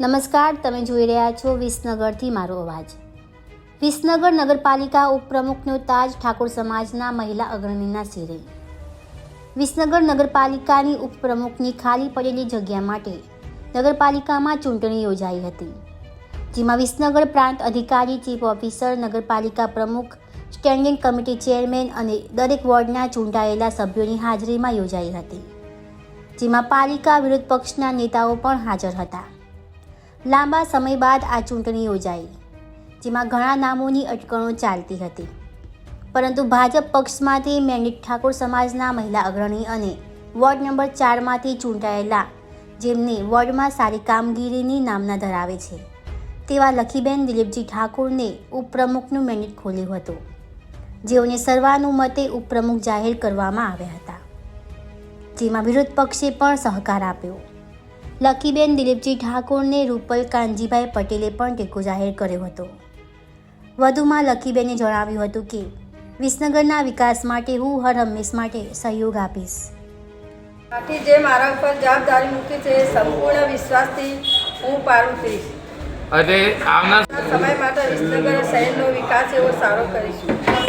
નમસ્કાર, તમે જોઈ રહ્યા છો વિસનગરથી મારો અવાજ. વિસનગર નગરપાલિકા ઉપપ્રમુખનો તાજ ઠાકોર સમાજના મહિલા અગ્રણીના શિરે. વિસનગર નગરપાલિકાની ઉપપ્રમુખની ખાલી પડેલી જગ્યા માટે નગરપાલિકામાં ચૂંટણી યોજાઈ હતી. જેમાં વિસનગર પ્રાંત અધિકારી, ચીફ ઓફિસર, નગરપાલિકા પ્રમુખ, સ્ટેન્ડિંગ કમિટી ચેરમેન અને દરેક વોર્ડના ચૂંટાયેલા સભ્યોની હાજરીમાં યોજાઈ હતી. જેમાં પાલિકા વિરોધ પક્ષના નેતાઓ પણ હાજર હતા. લાંબા સમય બાદ આ ચૂંટણી યોજાઈ, જેમાં ઘણા નામોની અટકણો ચાલતી હતી. પરંતુ ભાજપ પક્ષમાંથી મેંડિત ઠાકોર સમાજના મહિલા અગ્રણી અને વોર્ડ નંબર ચારમાંથી ચૂંટાયેલા, જેમને વોર્ડમાં સારી કામગીરીની નામના ધરાવે છે, તેવા લખીબેન દિલીપજી ઠાકોરને ઉપપ્રમુખનું મેન્ડેટ ખોલ્યું હતું, જેઓને સર્વાનુમતે ઉપપ્રમુખ જાહેર કરવામાં આવ્યા હતા, જેમાં વિરોધ પક્ષે પણ સહકાર આપ્યો. લકીબેન દિલીપજી ઠાકોરને રૂપલ કાનજીભાઈ પટેલે પણ ટેકો જાહેર કર્યો હતો. વધુમાં લકીબેને જણાવ્યું હતું કે વિસનગરના વિકાસ માટે હું હર હંમેશ માટે સહયોગ આપીશ. આથી જે મારા ઉપર જવાબદારી મૂકી છે સંપૂર્ણ વિશ્વાસથી હું પાર ઉતરીશ અને આવનાર સમય માટે વિસનગર શહેરનો વિકાસ એવો સારો કરીશું.